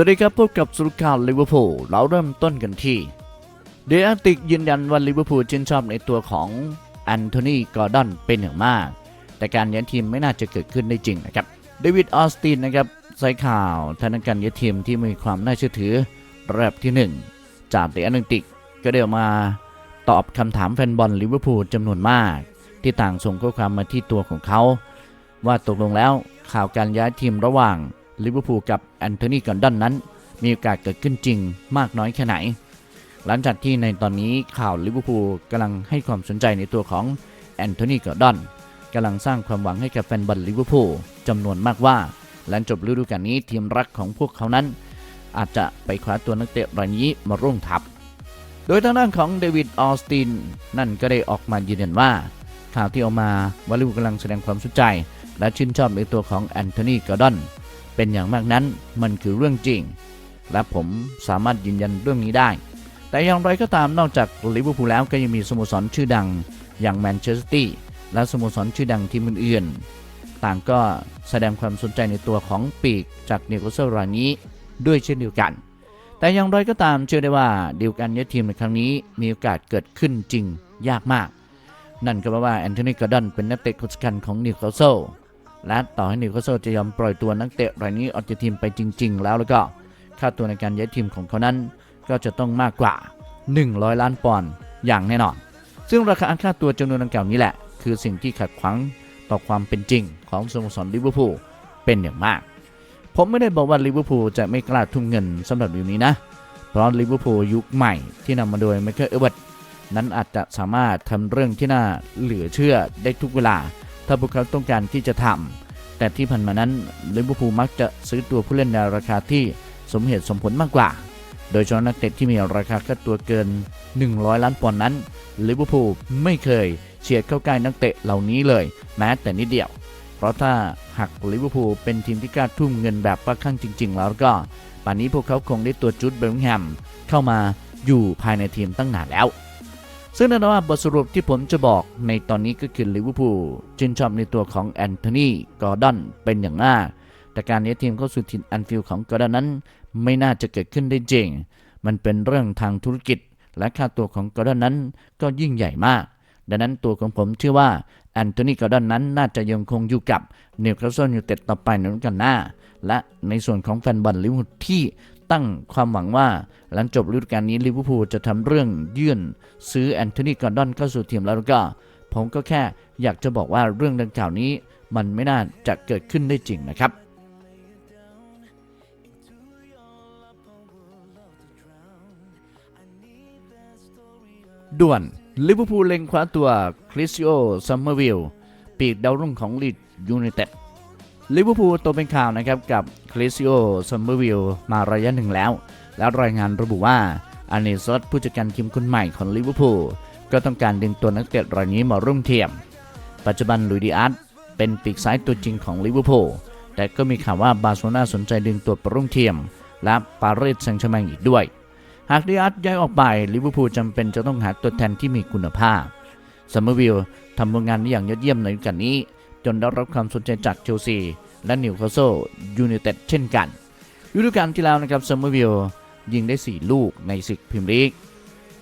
วัสดีครับพบกับสุรข่าวลิเวอร์พูลเราเริ่มต้นกันที่เดอาติกยืนยันว่าลิเวอร์พูลชื่นชอบในตัวของแอนโทนีกอร์ดอนเป็นอย่างมาก แต่การย้ายทีมไม่น่าจะเกิดขึ้นได้จริงนะครับเดวิดออสตินนะครับใส่ข่าวทางด้านการย้ายทีมที่มีความน่าเชื่อถือระดับที่ 1 จากเดอาติกก็ได้ออกมาตอบคำถามแฟนบอลลิเวอร์พูลจำนวนมาก ที่ต่างส่งข้อความมาที่ตัวของเขา ว่าตกลงแล้วข่าวการย้ายทีมระหว่าง ลิเวอร์พูลกับแอนโทนีกอนดอนนั้น มีโอกาสเกิดขึ้นจริงมากน้อยแค่ไหน หลังจากที่ในตอนนี้ข่าวลิเวอร์พูลกำลังให้ความสนใจในตัวของแอนโทนีกอร์ดอนกำลังสร้างความหวังให้กับแฟนบอลลิเวอร์พูลจำนวนมากว่าหลังจบฤดูกาลนี้ทีมรักของพวกเขานั้น อาจจะไปคว้าตัวนักเตะรายนี้มาร่วมทัพ โดยทางด้านของเดวิดออสตินนั่นก็ได้ออกมายืนยันว่า ข่าวที่ออกมาว่าลิเวอร์พูลกำลังแสดงความสนใจ และชื่นชอบในตัวของแอนโทนีกอร์ดอน เป็นอย่างมากนั้นมันคือเรื่องจริง และผมสามารถยืนยันเรื่องนี้ได้ แต่อย่างไรก็ตามนอกจากลิเวอร์พูลแล้วก็ยังมีสโมสรชื่อดังอย่างแมนเชสเตอร์และสโมสรชื่อดังทีมอื่นๆต่างก็แสดงความสนใจในตัวของปีกจากนิวคาสเซิลรายนี้ด้วยเช่นเดียวกัน แต่อย่างไรก็ตามเชื่อได้ว่าดีลการย้ยทีมในครั้งนี้มีโอกาสเกิดขึ้นจริงยากมาก นั่นก็แปลว่าแอนโทนีกอร์ดอนเป็นนักเตะคนสำคัญของนิวคาสเซิล และต่อให้นิวคาสเซิลจะยอมปล่อยตัวนักเตะรายนี้ออกจากทีมไปจริง ๆ แล้วแล้วก็ค่าตัวในการย้ายทีมของเขานั้น ก็จะต้องมากกว่า 100 ล้านปอนด์อย่างแน่นอน ซึ่งราคาค่าตัวจำนวนดังกล่าวนี้แหละ คือสิ่งที่ขัดขวางต่อความเป็นจริงของสโมสรลิเวอร์พูลเป็นอย่างมาก ผมไม่ได้บอกว่าลิเวอร์พูลจะไม่กล้าทุ่มเงินสำหรับอยู่นี้นะ เพราะลิเวอร์พูลยุคใหม่ที่นำมาโดยไมเคิลเอเวิร์ตนั้นอาจจะสามารถทำเรื่องที่น่าเหลือเชื่อได้ทุกเวลา ถ้าพวกเขาต้องการที่จะทำแต่ที่ผ่านมานั้นลิเวอร์พูลมักจะซื้อตัวผู้เล่นในราคาที่สมเหตุสมผลมากกว่า โดยเฉพาะนักเตะที่มีราคาค่าตัวเกิน 100 ล้านปอนด์นั้นลิเวอร์พูลไม่เคยเฉียดเข้าใกล้นักเตะเหล่านี้เลย แม้แต่นิดเดียว เพราะถ้าหากลิเวอร์พูลเป็นทีมที่กล้าทุ่มเงินแบบประข้างจริง ๆ แล้วก็ป่านนี้พวกเขาคงได้ตัวจุดเบลลิงแฮมเข้ามาอยู่ภายในทีมตั้งนานแล้ว ซึ่งแน่นอนว่าบทสรุปที่ผมจะบอกในตอนนี้ก็คือลิเวอร์พูลชื่นชอบในตัวของแอนโทนีกอร์ดอนเป็นอย่างมากแต่การย้ทีมเข้าสู่ถิ่นแอนฟิลด์ของกอร์ดอนนั้น ไม่น่าจะเกิดขึ้นได้จริง มันเป็นเรื่องทางธุรกิจ และค่าตัวของกอร์ดอนนั้นก็ยิ่งใหญ่มาก ดังนั้นตัวของผมเชื่อว่าแอนโทนีกอร์ดอนนั้นน่าจะยังคงอยู่กับนิวคาสเซิลยูไนเต็ดต่อไปในฤดูกาลหน้า และในส่วนของแฟนบอลลิเวอร์พูลที่ ตั้งความหวังว่าหลังจบฤดูกาลนี้ลิเวอร์พูลจะทำเรื่องยื่นซื้อแอนโทนีกอร์ดอนเข้าสู่ทีมแล้วก็ ผมก็แค่อยากจะบอกว่าเรื่องดังกล่าวนี้มันไม่น่าจะเกิดขึ้นได้จริงนะครับด่วนลิเวอร์พูลเล็งคว้าตัวคริสโอซัมเมอร์วิลปีกดาวรุ่งของลีดยูไนเต็ด ลิเวอร์พูลตัวเป็นข่าวนะครับกับคริสโอซัมเมอร์วิลมาระยะหนึ่งแล้ว แล้วรายงานระบุว่าอานิซอตผู้จัดการทีมคนใหม่ของลิเวอร์พูลก็ต้องการดึงตัวนักเตะรายนี้มาร่วมทียม ปัจจุบันลุยดิอาร์ตเป็นปีกซ้ายตัวจริงของลิเวอร์พูลแต่ก็มีข่าวว่าบาร์เซโลนาสนใจดึงตัวปร่วมทียม และปารีสแซงต์แชร์แมงอีกด้วย หากดิอาร์ตย้ายออกไปลิเวอร์พูลจำเป็นจะต้องหาตัวแทนที่มีคุณภาพซัมเมอร์วิลทำผลงานได้อย่างยอดเยี่ยมในฤดูกาลนี้ นได้รับความสนใจจากเชลซีและนิวคาสเซิลยูไนเต็ดเช่นกันฤดูกาลที่แล้วนะครับซัมเมอร์วิลยิงได้ 4 ลูกในศึกพรีเมียร์ลีก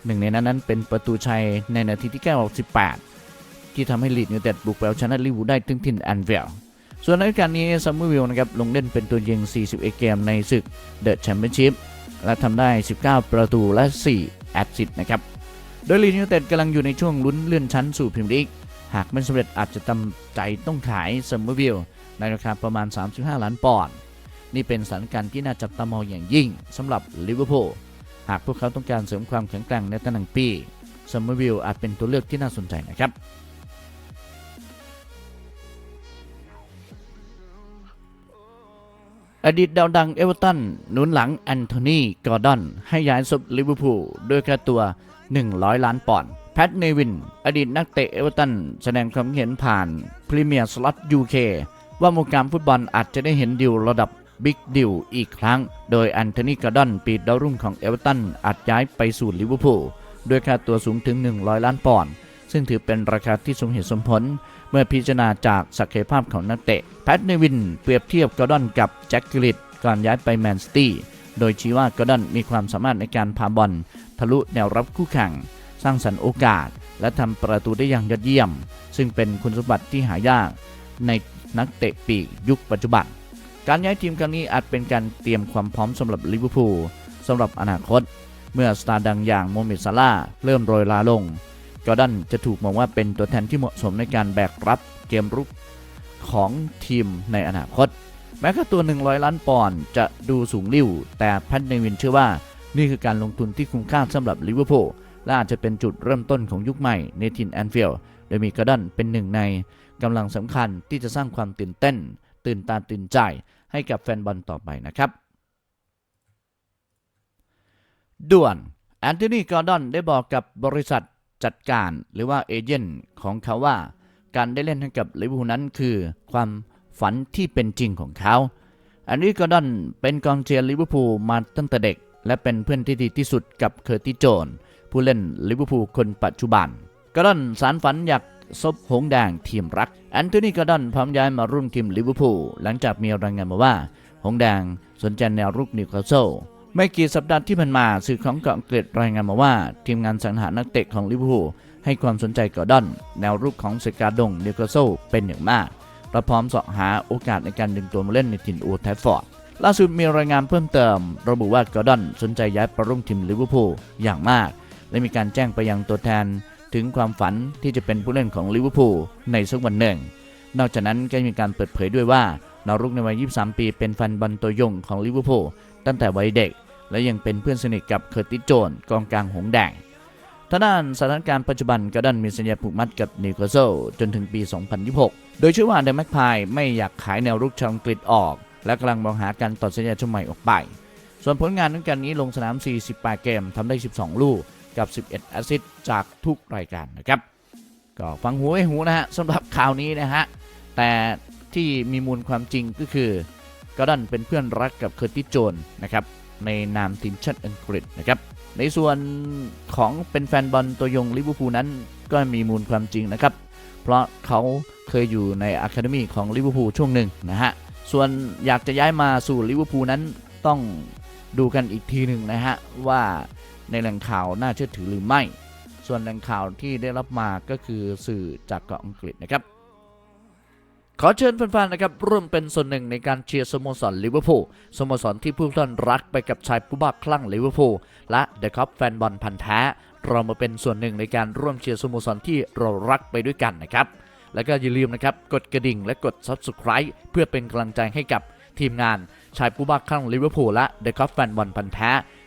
หนึ่งในนั้นนั้นเป็นประตูชัยในนาทีที่98ที่ทำให้ลีดยูไนเต็ดบุกไปเอาชนะลิเวอร์พูลได้ถึงถิ่นแอนเวลส่วนในฤดูกาลนี้ซัมเมอร์วิลนะครับลงเล่นเป็นตัวยิง 41 เกมในศึกเดอะแชมเปี้ยนชิพและทำได้ 19 ประตูและ 4 แอสซิสต์นะครับ โดยลีดยูไนเต็ดกำลังอยู่ในช่วงลุ้นเลื่อนชั้นสู่พรีเมียร์ลีก หากไม่สำเร็จอาจจะตำใจต้องขายซัมเมอร์วิลในราคาประมาณ 35 ล้านปอนด์นี่เป็นสถานการณ์ที่น่าจับตามองอย่างยิ่งสำหรับลิเวอร์พูลหากพวกเขาต้องการเสริมความแข็งแกร่งในตำแหน่งปีซัมเมอร์วิลอาจเป็นตัวเลือกที่น่าสนใจนะครับอดีตดาวดังเอเวอร์ตันหนุนหลังแอนโทนีกอร์ดอนให้ย้ายซบลิเวอร์พูลด้วยค่าตัว 100 ล้านปอนด์ แพทเนวิน อดีตนักเตะเอเวอร์ตัน แสดงความเห็นผ่านพรีเมียร์สล็อตยูเคว่าวงการฟุตบอลอาจจะได้เห็นดิวระดับบิ๊กดิวอีกครั้ง โดยแอนโทนีกอร์ดอนปีดดาวรุ่งของเอเวอร์ตันอาจย้ายไปสู่ลิเวอร์พูลด้วยค่าตัวสูงถึง 100 ล้านปอนด์ซึ่งถือเป็นราคาที่สมเหตุสมผล เมื่อพิจารณาจากศักยภาพของนักเตะ แพทเนวินเปรียบเทียบกอร์ดอนกับแจ็คกิลิตก่อนย้ายไปแมนซิตี้โดยชี้ว่ากอร์ดอนมีความสามารถในการพาบอลทะลุแนวรับคู่แข่ง สร้างสรรค์โอกาส และทำประตูได้อย่างยอดเยี่ยม ซึ่งเป็นคุณสมบัติที่หายากในนักเตะปีกยุคปัจจุบัน การย้ายทีมครั้งนี้อาจเป็นการเตรียมความพร้อมสำหรับลิเวอร์พูลสำหรับอนาคต เมื่อสตาร์ดังอย่างโมเมดซาลาเริ่มโรยลาลงกอร์ดอนจะถูกมองว่าเป็นตัวแทนที่เหมาะสมในการแบกรับเกมรุกของทีมในอนาคต แม้ค่าตัว 100 ล้านปอนด์จะดูสูงลิ่วแต่แพทเนวินเชื่อว่านี่คือการลงทุนที่คุ้มค่าสำหรับลิเวอร์พูล และอาจจะเป็นจุดเริ่มต้นของยุคใหม่ในทินแอนฟิลด์โดยมีกร์ดอนเป็นหนึ่งในกำลังสำคัญที่จะสร้างความตื่นเต้น ตื่นตาตื่นใจให้กับแฟนบอลต่อไปนะครับ ด่วนแอนโทนีกอร์ดอนได้บอกกับบริษัทจัดการหรือว่าเอเจนต์ของเขาว่า การได้เล่นให้กับลิเวอร์พูลนั้นคือความฝันที่เป็นจริงของเขาแอนโทนีกอร์ดอนเป็นกองเชียร์ลิเวอร์พูลมาตั้งแต่เด็ก และเป็นเพื่อนที่ดีที่สุดกับเคอร์ติโจน ผู้เล่นลิเวอร์พูลคนปัจจุบันกร์ดอนสารฝันอยากซบหงแดงทีมรัก แอนโทนีกร์ดอนพร้อมย้ายมาร่วมทีมลิเวอร์พูลหลังจากมีรายงานมาว่า หงแดงสนใจแนวรุกนิวคาสเซิลไม่กี่สัปดาห์ที่ผ่านมาสื่อของเกาะอังกฤษรายงานมาว่า ทีมงานสังหารนักเตะของลิเวอร์พูลให้ความสนใจกอร์ดอน แนวรุกของสกาดงนิวคาสเซิลเป็นอย่างมากและพร้อมเสาะหาโอกาสในการดึงตัวมาเล่นในถิ่นอลด์แทฟฟอร์ดล่าสุดมีรายงานเพิ่มเติม ระบุว่ากอร์ดอนสนใจย้ายไปร่วมทีมลิเวอร์พูลอย่างมาก และมีการแจ้งไปยังตัวแทนถึงความฝันที่จะเป็นผู้เล่นของลิเวอร์พูลในสักวันหนึ่ง นอกจากนั้นก็มีการเปิดเผยด้วยว่านารุกในวัย 23 ปีเป็นแฟนบอลตัวยงของลิเวอร์พูลตั้งแต่วัยเด็ก และยังเป็นเพื่อนสนิทกับเคอร์ติสโจนกองกลางหงส์แดงทางด้านสถานการณ์ปัจจุบันกร์ดอนมีสัญญาผูกมัดกับนิวคาสเซิลจนถึงปี 2026 โดยเชื่อว่าเดอะแม็กพายไม่อยากขายแนวรุกชาวอังกฤษออก และกำลังมองหาการต่อสัญญาชุดใหม่ออกไป ส่วนผลงานในการนี้ลงสนาม 48 เกมทำได้ 12 ลูก กับ 11แอสซิสต์จากทุกรายการนะครับ ก็ฟังหูไว้หูนะฮะสำหรับข่าวนี้นะฮะ แต่ที่มีมูลความจริงก็คือกอร์ดอนเป็นเพื่อนรักกับเคอร์ติโจนนะครับ ในนามทีมชาติอังกฤษนะครับ ในส่วนของเป็นแฟนบอลตัวยงลิเวอร์พูลนั้นก็มีมูลความจริงนะครับ เพราะเขาเคยอยู่ในอะคาเดมีของลิเวอร์พูลช่วงหนึ่งนะฮะ ส่วนอยากจะย้ายมาสู่ลิเวอร์พูลนั้นต้องดูกันอีกทีหนึ่งนะฮะว่า ในแหล่งข่าวน่าเชื่อถือหรือไม่ ส่วนแหล่งข่าวที่ได้รับมาก็คือสื่อจากเกาะอังกฤษนะครับ ขอเชิญแฟนๆนะครับร่วมเป็นส่วนหนึ่งในการเชียร์สโมสรลิเวอร์พูลสโมสรที่ผู้ท่านรักไปกับชายผู้บ้าคลั่งลิเวอร์พูลและเดอะคัพแฟนบอลพันธ์แท้ เรามาเป็นส่วนหนึ่งในการร่วมเชียร์สโมสรที่เรารักไปด้วยกันนะครับแล้วก็อย่าลืมนะครับ กดกระดิ่งและกด Subscribe เพื่อเป็นกำลังใจให้กับทีมงานชายผู้บ้าคลั่งลิเวอร์พูลและเดอะคัพแฟนบอลพันธ์แท้